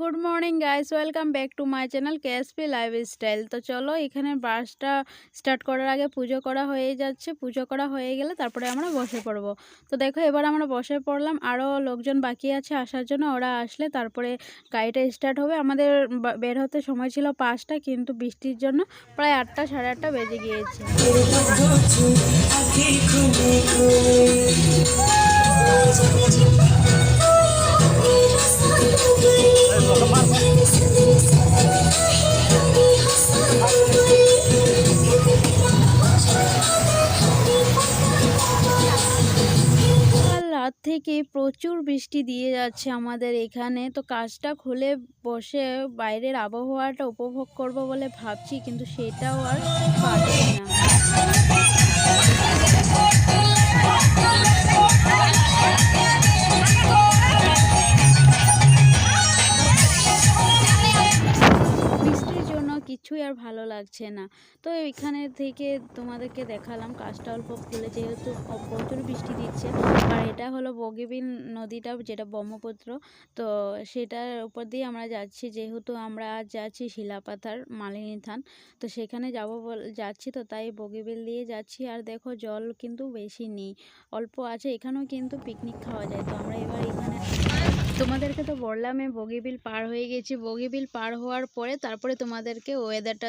Good morning guys welcome back to my channel KSP lifestyle তো চলো, এখানে বাসটা স্টার্ট করার আগে পুজো করা হয়ে যাচ্ছে। পুজো করা হয়ে গেলে তারপরে আমরা বসে পড়ব। তো দেখো, এবার আমরা বসে পড়লাম। আরও লোকজন বাকি আছে আসার জন্য। ওরা আসলে তারপরে গাড়িটা স্টার্ট হবে। আমাদের বের হতে সময় ছিল পাঁচটা, কিন্তু বৃষ্টির জন্য প্রায় আটটা, সাড়ে আটটা বেজে গিয়েছে। থেকে প্রচুর বৃষ্টি দিয়ে যাচ্ছে আমাদের এখানে। তো কাজটা খুলে বসে বাইরের আবহাওয়াটা উপভোগ করব বলে ভাবছি, কিন্তু সেটাও আর পারছি না। কিছুই আর ভালো লাগছে না। তো এখানে থেকে তোমাদেরকে দেখালাম কাজটা অল্প খুলে যেহেতু প্রচুর বৃষ্টি দিচ্ছে। আর এটা হলো বগিবিল নদীটা, যেটা ব্রহ্মপুত্র। তো সেটার উপর দিয়ে আমরা যাচ্ছি। যেহেতু আমরা আজ যাচ্ছি শিলাপাথার মালিনী থান, তো সেখানে যাব যাচ্ছি তো তাই বগিবিল দিয়ে যাচ্ছি। আর দেখো জল কিন্তু বেশি নেই, অল্প আছে। এখানেও কিন্তু পিকনিক খাওয়া যায়। তো আমরা এবার এখানে তোমাদেরকে তো বললাম বগিবিল পার হয়ে গেছি। বগিবিল পার হওয়ার পরে তারপরে তোমাদেরকে ওয়েদারটা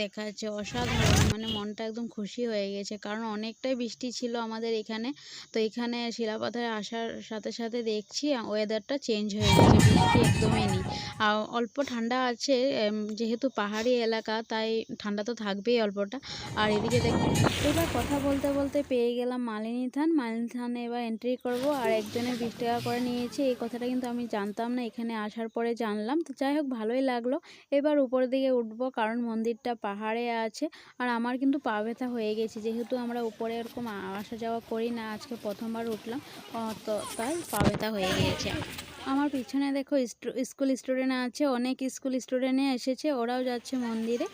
দেখাচ্ছে। অসাধারণ মানে মনটা একদম খুশি হয়ে গেছে। কারণ অনেকটাই বৃষ্টি ছিল আমাদের এখানে। তো এখানে শিলাপাথায় আসার সাথে সাথে দেখছি ওয়েদারটা চেঞ্জ হয়ে গেছে। বৃষ্টি একদমই নেই। আর অল্প ঠান্ডা আছে যেহেতু পাহাড়ি এলাকা, তাই ঠান্ডা তো থাকবেই অল্পটা। আর এদিকে দেখ, এবার কথা বলতে বলতে পেয়ে গেলাম মালিনী থান। মালিনী থানে এবার এন্ট্রি করব। আর একজনের বিশ টাকা করে নিয়েছে। এই কথাটা কিন্তু আমি জানতাম না, এখানে আসার পরে জানলাম। তো যাই হোক, ভালোই লাগল। এবার উপরের দিকে উঠবো, কারণ মন্দিরটা পাহাড়ে আছে। আর আমার কিন্তু পা ব্যথা হয়ে গেছে, যেহেতু আমরা উপরে এরকম আসা যাওয়া করি না, আজকে প্রথমবার উঠলাম। তো তাই পা ব্যথা হয়ে গিয়েছে। আমার পিছনে দেখো স্কুল স্টুডেন্ট আছে, অনেক স্কুল স্টুডেন্টে এসেছে, ওরাও যাচ্ছে মন্দিরে।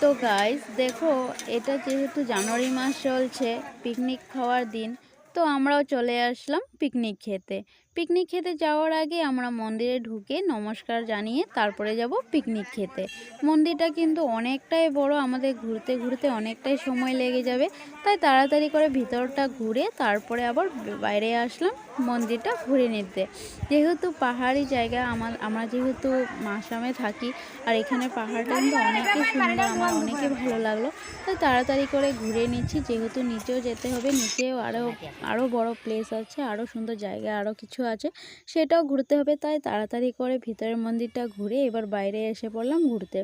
তো গাইস দেখো, এটা যেহেতু জানুয়ারি মাস চলছে পিকনিক খাওয়ার দিন, তো আমরাও চলে আসলাম পিকনিক খেতে। পিকনিক খেতে যাওয়ার আগে আমরা মন্দিরে ঢুকে নমস্কার জানিয়ে তারপরে যাব পিকনিক খেতে। মন্দিরটা কিন্তু অনেকটাই বড়, আমাদের ঘুরতে ঘুরতে অনেকটাই সময় লেগে যাবে। তাই তাড়াতাড়ি করে ভিতরটা ঘুরে তারপরে আবার বাইরে আসলাম মন্দিরটা ঘুরে নিতে। যেহেতু পাহাড়ি জায়গা, আমার, আমরা যেহেতু মাসামে থাকি আর এখানে পাহাড়টা কিন্তু অনেকই সুন্দর, আমার অনেকই ভালো লাগল। তাই তাড়াতাড়ি করে ঘুরে নিচ্ছি, যেহেতু নিচেও যেতে হবে, নিচেও আরও আরও বড় প্লেস আছে আরও সুন্দর জায়গা আরও কিছু আছে, সেটাও ঘুরতে হবে। তাই তাড়াতাড়ি করে ভিতরের মন্দিরটা ঘুরে এবার বাইরে এসে পড়লাম ঘুরতে।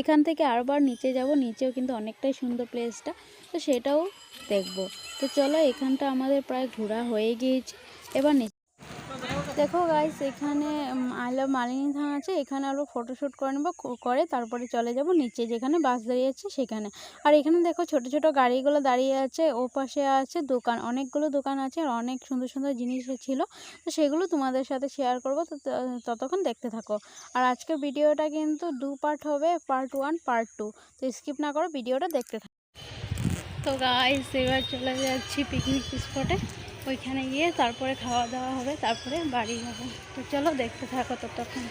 এখান থেকে আরবার নিচে যাব, নিচেও কিন্তু অনেকটাই সুন্দর প্লেসটা তো সেটাও দেখব। তো চলো এখানটা আমাদের প্রায় ঘোরা হয়ে গিয়েছে। এবার দেখো গাইস এখানে আই লাভ মালিনী থান আছে, এখানে আরও ফটোশ্যুট করে নেব করে তারপরে চলে যাব নিচে যেখানে বাস দাঁড়িয়ে আছে সেখানে। আর এখানে দেখো ছোট ছোট গাড়িগুলো দাঁড়িয়ে আছে, ও পাশে আছে দোকান, অনেকগুলো দোকান আছে আর অনেক সুন্দর সুন্দর জিনিস ছিল। তো সেগুলো তোমাদের সাথে শেয়ার করব, তো ততক্ষণ দেখতে থাকো। আর আজকের ভিডিওটা কিন্তু দু পার্ট হবে পার্ট ওয়ান পার্ট টু তো স্কিপ না করো, ভিডিওটা দেখতে থাকো। তো গাইস এবার চলে যাচ্ছি পিকনিক স্পটে ওইখানে গিয়ে তারপরে খাওয়া দাওয়া হবে, তারপরে বাড়ি যাব। তো চলো দেখতে থাকো ততক্ষণ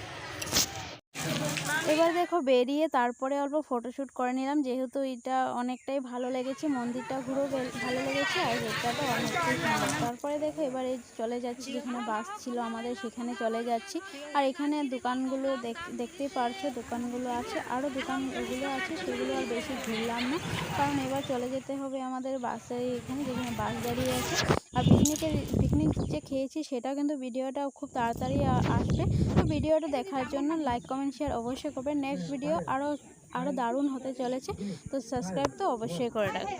এবার দেখো বেরিয়ে তারপরে অল্প ফটোশ্যুট করে নিলাম, যেহেতু এটা অনেকটাই ভালো লেগেছে, মন্দিরটা ঘুরেও ভালো লেগেছে, আর জায়গাটা অনেকটাই তারপরে দেখো এবারে চলে যাচ্ছি, যেখানে বাস ছিল আমাদের, সেখানে চলে যাচ্ছি। আর এখানে দোকানগুলো দেখ- দেখতেই পারছ, দোকানগুলো আছে আরও দোকান এগুলো আছে, সেগুলো আর বেশি ঘুরলাম না। কারণ এবার চলে যেতে হবে আমাদের বাসে এখানে, যেখানে বাস দাঁড়িয়ে আছে। আর পিকনিকের, পিকনিক যে খেয়েছি সেটাও কিন্তু ভিডিওটাও খুব তাড়াতাড়ি আসবে। তো ভিডিওটা দেখার জন্য লাইক কমেন্ট শেয়ার অবশ্যই করবে নেক্সট ভিডিও আরও আরও দারুণ হতে চলেছে। তো সাবস্ক্রাইব তো অবশ্যই করে রাখবেন।